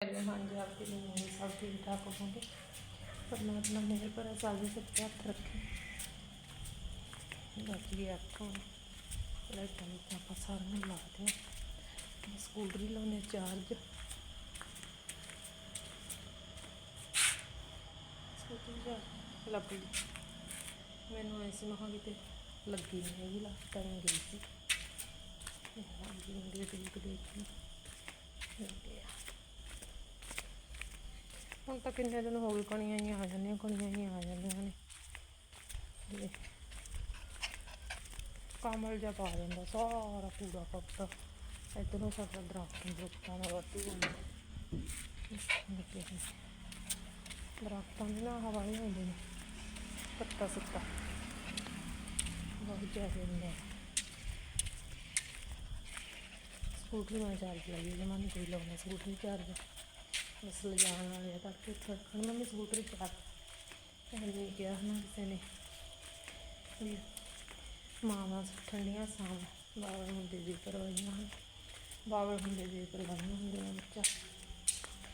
ਹਾਂਜੀ, ਆਪਕੇ ਲਈ ਨਹੀਂ, ਸਭ ਠੀਕ ਠਾਕ ਹੋਣਗੇ ਪਰਮਾਤਮਾ ਮੇਰੇ ਪਰ ਸਾਜ਼ੇ ਸਭ ਹੱਥ ਰੱਖੇ। ਬਚ ਗਿਆ ਅੱਖਾਂ ਲਾਈਟਾਂ ਵਿੱਚ ਆਪਾਂ ਸਾਰਿਆਂ ਨੂੰ ਲਾ ਦਿਓ। ਸਕੂਟਰੀ ਲਾਉਣੇ ਚਾਰਜ। ਸਕੂਟਰੀ ਜਾ ਲੱਗ ਗਈ ਮੈਨੂੰ ਐਸੀ ਮਹਾਂ ਕਿਤੇ ਲੱਗੀ ਨਹੀਂ ਹੈਗੀ ਲਾਸਟ ਟਾਈਮ ਗਈ ਸੀ ਹਾਂਜੀ ਮੰਗੇ ਤੇ ਇੱਕ ਦੇਖੀ ਲੱਗੇ ਆ ਹੁਣ ਤਾਂ ਕਿੰਨੇ ਦਿਨ ਹੋ ਗਏ ਕਣੀਆਂ ਹੀ ਆ ਜਾਂਦੀਆਂ, ਕਣੀਆਂ ਹੀ ਆ ਜਾਂਦੀਆਂ ਨੇ। ਕਮਲ ਜਿਹਾ ਪਾ ਜਾਂਦਾ ਸਾਰਾ ਪੂਰਾ ਕੱਪੜਾ ਇੱਧਰੋਂ ਸਾਡਾ ਦਰਖਤ ਦਰਖਤਾਂ ਦਾ ਵਾਧੂ ਹੁੰਦਾ ਦਰਖਤਾਂ ਦੀ ਨਾ ਹਵਾ ਹੀ ਹੁੰਦੀ ਨੇ। ਪੱਤਾ ਸੁੱਤਾ ਬਹੁਤ ਜ਼ਿਆਦਾ ਹੁੰਦਾ। ਸਕੂਟਰੀ ਮੈਂ ਚਾਰਜ ਲਾਈ ਜੇ ਮਨ ਕੋਈ ਲਾਉਣਾ ਸਕੂਟਰੀ ਚਾਰਜ ਬਸ ਲਿਜਾਣ ਵਾਲੇ ਆ ਤੱਕ ਇੱਥੇ ਰੱਖਣ। ਮੰਮੀ ਸਕੂਟਰੀ ਚਾਰਜ ਕਹਿੰਦੇ ਕਿਹਾ ਨਾ ਕਿਸੇ ਨੇ ਵੀ ਮਾਵਾਂ ਠੰਡੀਆਂ ਸਾਂ ਬਾਬਲ ਹੁੰਦੇ ਦੀ ਕਰਵਾਈਆਂ ਹਨ। ਬਾਬਲ ਹੁੰਦੇ ਦੀ ਕਰਵਾਈਆਂ ਹੁੰਦੀਆਂ ਬੱਚਾ।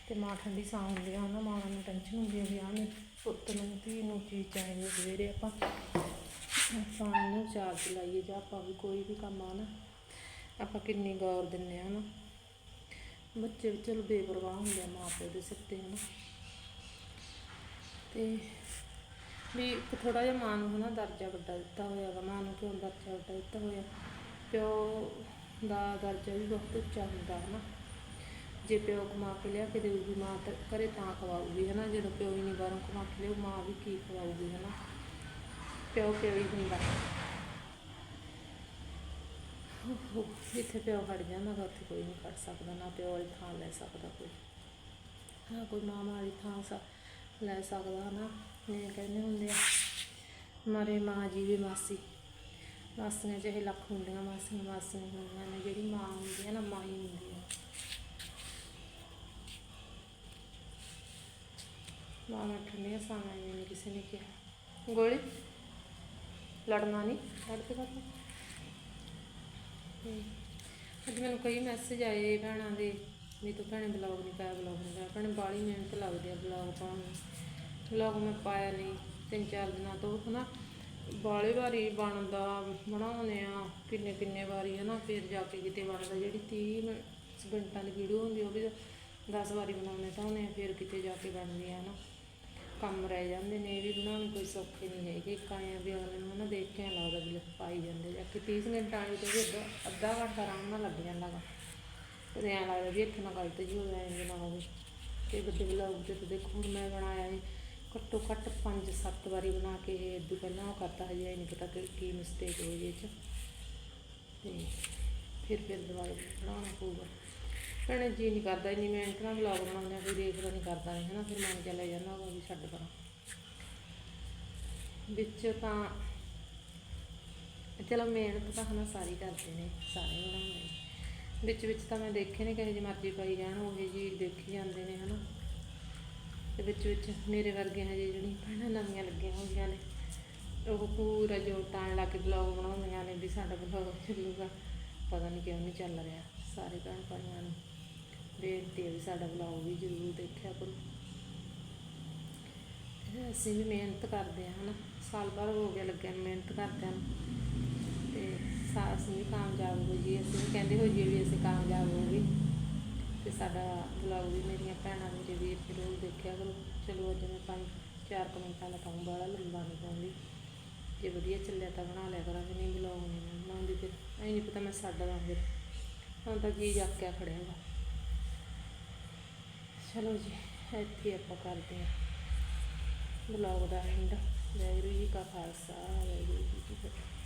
ਤੇ ਮਾਂ ਠੰਡੀ ਸਾਂ ਹੁੰਦੀ ਆ ਨਾ ਮਾਵਾਂ ਨੂੰ ਟੈਨਸ਼ਨ ਹੁੰਦੀ ਆ ਵੀ ਆਹ ਮੇਰੇ ਪੁੱਤ ਨੂੰ, ਧੀ ਨੂੰ ਚੀਜ਼ ਚਾਹੀਦੀ ਸਵੇਰੇ ਆਪਾਂ। ਆਪਾਂ ਨੂੰ ਚਾਰ ਚਲਾਈਏ ਜਾਂ ਆਪਾਂ ਵੀ ਕੋਈ ਵੀ ਕੰਮ ਆ ਨਾ, ਆਪਾਂ ਕਿੰਨੀ ਗੌਰ ਦਿੰਨੇ ਆ ਨਾ ਬੱਚੇ ਵੀ ਚਲੋ ਬੇਪਰਵਾਹ ਹੁੰਦੇ ਆ ਮਾਂ ਪਿਓ ਦੇ ਸਿਰ ਤੇ, ਹਨਾ। ਤੇ ਵੀ ਇੱਕ ਥੋੜਾ ਜਿਹਾ ਮਾਂ ਨੂੰ, ਹਨਾ, ਦਰਜਾ ਵੱਡਾ ਦਿੱਤਾ ਹੋਇਆ ਵਾ। ਮਾਂ ਨੂੰ ਕਿਉਂ ਦਰਜਾ ਵੱਡਾ ਦਿੱਤਾ ਹੋਇਆ? ਪਿਓ ਦਾ ਦਰਜਾ ਵੀ ਬਹੁਤ ਉੱਚਾ ਹੁੰਦਾ, ਹਨਾ। ਜੇ ਪਿਓ ਕਮਾ ਕੇ ਲਿਆ ਕੇ ਦੇਊਗੀ, ਮਾਂ ਤਾਂ ਘਰੇ ਤਾਂ ਖਵਾਊਗੀ, ਹਨਾ। ਜਦੋਂ ਪਿਓ ਹੀ ਨਹੀਂ ਬਾਹਰੋਂ ਕਮਾ ਕੇ ਲਿਆਊ, ਮਾਂ ਵੀ ਕੀ ਖਵਾਊਗੀ, ਹਨਾ। ਪਿਓ ਪਿਓ ਹੀ ਹੁੰਦਾ? ਜਿੱਥੇ ਪਿਓ ਖੜ ਜਾਂਦਾ ਗਾ ਉੱਥੇ ਕੋਈ ਨਹੀਂ ਖੜ ਸਕਦਾ, ਨਾ ਪਿਓ ਵਾਲੀ ਥਾਂ ਲੈ ਸਕਦਾ ਕੋਈ। ਹਾਂ ਕੋਈ ਮਾਂ ਵਾਲੀ ਥਾਂ ਸਾ, ਲੈ ਸਕਦਾ ਨਾ ਇਹ ਕਹਿੰਦੇ ਹੁੰਦੇ ਆ, ਮਾਰੇ ਮਾਂ ਜੀ ਵੀ ਮਾਸੀ। ਮਾਸੀਆਂ ਚਾਹੇ ਲੱਖ ਹੁੰਦੀਆਂ, ਮਾਸੀਆਂ ਮਾਸੀਆਂ ਹੁੰਦੀਆਂ ਨੇ, ਜਿਹੜੀ ਮਾਂ ਹੁੰਦੀ ਹੈ ਨਾ, ਮਾਂ ਹੀ ਹੁੰਦੀ ਹੈ ਮਾਂ ਠੰਡੀਆਂ ਸਾਵਾਂ ਨਹੀਂ ਕਿਸੇ ਨੇ ਕਿਹਾ। ਗੋਲੀ? ਲੜਨਾ ਨਹੀਂ? ਲੜਦੇ ਕਰਦੇ ਅੱਜ ਮੈਨੂੰ ਕਈ ਮੈਸੇਜ ਆਏ ਭੈਣਾਂ ਦੇ ਵੀ ਤੂੰ ਭੈਣੇ ਬਲੌਗ ਨਹੀਂ ਪਾਇਆ ਬਲੌਗ ਨਹੀਂ ਪਾਇਆ। ਭੈਣੇ ਬਾਹਲੀ ਮਿਹਨਤ ਲੱਗਦੀ ਆ ਬਲੌਗ ਪਾਉਣ ਨੂੰ। ਬਲੌਗ ਮੈਂ ਪਾਇਆ ਨਹੀਂ, ਤਿੰਨ ਚਾਰ ਦਿਨਾਂ ਤੋਂ, ਹਨਾ। ਬਾਲੇ ਵਾਰੀ ਬਣਦਾ, ਬਣਾਉਂਦੇ ਆ, ਕਿੰਨੇ ਕਿੰਨੇ ਵਾਰੀ, ਹਨਾ। ਫਿਰ ਜਾ ਕੇ ਕਿਤੇ ਬਣਦਾ, ਜਿਹੜੀ 30 ਮਿੰਟ- ਮਿੰਟਾਂ ਦੀ ਵੀਡੀਓ ਹੁੰਦੀ ਉਹ ਵੀ 10 ਵਾਰੀ ਬਣਾਉਣੇ ਤਾਂ ਉਹਨੇ, ਫਿਰ ਕਿਤੇ ਜਾ ਕੇ ਬਣਦੀ ਆ, ਹਨਾ। ਕੰਮ ਰਹਿ ਜਾਂਦੇ ਨੇ ਇਹ ਵੀ ਬਣਾਉਣੀ ਕੋਈ ਸੌਖੇ ਨਹੀਂ ਹੈਗੀ। ਇੱਕ ਆਏ ਵੀ ਅਗਲੇ ਨੂੰ ਨਾ ਦੇਖ ਕੇ ਐਂ ਲੱਗਦਾ ਵੀ ਲੈ ਪਾਈ ਜਾਂਦੇ ਜਾਂ ਕਿ 30 ਮਿੰਟ ਆਣੀ ਤੇ ਵੀ ਅੱਧਾ ਅੱਧਾ ਘੰਟਾ ਆਰਾਮ ਨਾਲ ਲੱਗ ਜਾਂਦਾ ਗਾ ਤੇ ਐਂ ਲੱਗਦਾ ਵੀ ਇੱਥੇ ਨਾ ਗਲਤ ਜੀ ਹੋ ਜਾਏ, ਨਾ ਹੋਵੇ। ਤੇ ਵੱਡੇ ਬਲੌਗ ਤੇ ਤਾਂ ਦੇਖੋ, ਹੁਣ ਮੈਂ ਬਣਾਇਆ ਇਹ ਘੱਟੋ ਘੱਟ 5-7 ਵਾਰੀ ਬਣਾ ਕੇ ਇਹ ਇਦੋਂ ਪਹਿਲਾਂ ਉਹ ਕਰਤਾ, ਹਜੇ ਇਹ ਨਹੀਂ ਪਤਾ ਕਿ ਕੀ ਮਿਸਟੇਕ ਹੋਈ ਇਹ 'ਚ। ਤੇ ਫਿਰ ਫਿਰ ਦੁਬਾਰਾ ਬਣਾਉਣਾ ਪਊਗਾ। ਭੈਣੇ ਜੀ ਨਹੀਂ ਕਰਦਾ, ਇੰਨੀ ਮਿਹਨਤ ਨਾਲ ਵਲੌਗ ਬਣਾਉਂਦੇ ਆ ਕੋਈ ਦੇਖਦਾ ਨਹੀਂ ਕਰਦਾ ਨਹੀਂ ਹਨਾ? ਫਿਰ ਮਨ ਚਲੇ ਜਾਂਦਾ ਉਹ ਵੀ ਛੱਡ ਪਰਾਂ। ਵਿੱਚ ਤਾਂ ਚਲੋ ਮਿਹਨਤ ਤਾਂ ਹਨਾ ਸਾਰੀ ਕਰਦੇ ਨੇ, ਸਾਰੇ ਬਣਾਉਂਦੇ ਨੇ। ਵਿੱਚ ਵਿੱਚ ਤਾਂ ਮੈਂ ਦੇਖੇ ਨੇ ਕਹੇ ਜੇ ਮਰਜ਼ੀ ਪਾਈ ਜਾਣ, ਉਹ ਜੀ ਦੇਖੀ ਜਾਂਦੇ ਨੇ, ਹਨਾ? ਤੇ ਵਿੱਚ ਵਿੱਚ ਮੇਰੇ ਵਰਗੇ ਹਜੇ ਜਿਹੜੀ ਭੈਣਾਂ ਨਵੀਆਂ ਲੱਗੀਆਂ ਹੋਈਆਂ ਨੇ, ਉਹ ਪੂਰਾ ਜੋਰ ਤਾਣ ਲਾ ਕੇ ਬਲੌਗ ਬਣਾਉਂਦੀਆਂ ਨੇ ਵੀ ਸਾਡਾ ਬਲੌਗ ਚੱਲੂਗਾ। ਪਤਾ ਨਹੀਂ ਕਿਉਂ ਨਹੀਂ ਚੱਲ ਰਿਹਾ, ਸਾਰੇ ਭੈਣ ਭਾਈਆਂ ਨੂੰ। ਬੇਨਤੀ ਹੈ ਵੀ ਸਾਡਾ ਬਲੌਗ ਵੀ ਜ਼ਰੂਰ ਦੇਖਿਆ ਕਰੋ। ਅਸੀਂ ਵੀ ਮਿਹਨਤ ਕਰਦੇ ਹਾਂ ਹਨਾ। ਸਾਲ ਬਾਅਦ ਹੋ ਗਿਆ ਲੱਗਿਆ ਨੂੰ ਮਿਹਨਤ ਕਰਦਿਆਂ ਨੂੰ। ਤੇ ਸਾ, ਅਸੀਂ ਵੀ ਕਾਮਯਾਬ ਹੋ ਜੀ ਅਸੀਂ ਵੀ ਕਹਿੰਦੇ ਹੋ ਜੀ ਵੀ ਅਸੀਂ ਕਾਮਯਾਬ ਹੋ ਗਏ। ਤੇ ਸਾਡਾ ਬਲੌਗ ਵੀ ਮੇਰੀਆਂ ਭੈਣਾਂ ਨੂੰ ਜੇ ਵੀ ਜ਼ਰੂਰ ਦੇਖਿਆ ਕਰੋ। ਚਲੋ ਅੱਜ ਮੈਂ ਪੰਜ, ਚਾਰ ਕੁ ਮਿੰਟਾਂ ਦਾ ਪਾਉਂ ਬਾਹਲਾ ਲੰਬਾ ਨਹੀਂ ਪਾਉਂਦੀ। ਜੇ ਵਧੀਆ ਚੱਲਿਆ ਤਾਂ ਬਣਾ ਲਿਆ ਕਰਾਂਗੇ, ਨਹੀਂ ਬਲੌਗ ਨਹੀਂ ਮੈਂ ਬਣਾਉਂਦੀ ਫਿਰ ਐ ਨਹੀਂ ਪਤਾ ਮੈਂ ਸਾਡਾ ਦਾਂ ਫਿਰ। ਹੁਣ ਤਾਂ ਜੀ ਜਾਕਿਆ ਖੜਿਆ ਵਾ। ਚਲੋ ਜੀ, ਇੱਥੇ ਆਪਾਂ ਕਰਦੇ ਹਾਂ blog the and Waheguru ji ਕਾ ਖਾਲਸਾ, ਵਾਹਿਗੁਰੂ ਜੀ ਕੀ ਫਤਿਹ।